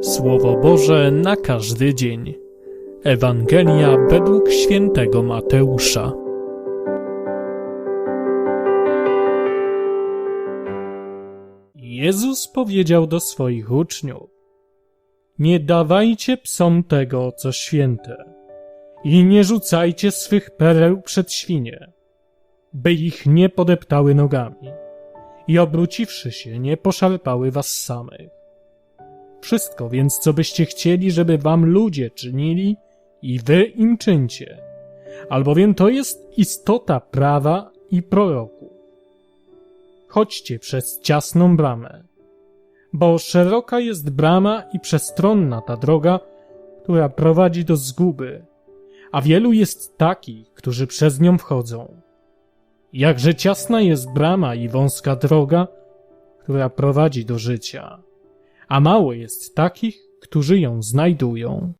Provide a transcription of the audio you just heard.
Słowo Boże na każdy dzień. Ewangelia według świętego Mateusza. Jezus powiedział do swoich uczniów: Nie dawajcie psom tego, co święte, i nie rzucajcie swych pereł przed świnie, by ich nie podeptały nogami i obróciwszy się, nie poszarpały was samych. Wszystko więc, co byście chcieli, żeby wam ludzie czynili, i wy im czyńcie, albowiem to jest istota prawa i proroku. Chodźcie przez ciasną bramę, bo szeroka jest brama i przestronna ta droga, która prowadzi do zguby, a wielu jest takich, którzy przez nią wchodzą. Jakże ciasna jest brama i wąska droga, która prowadzi do życia, a mało jest takich, którzy ją znajdują.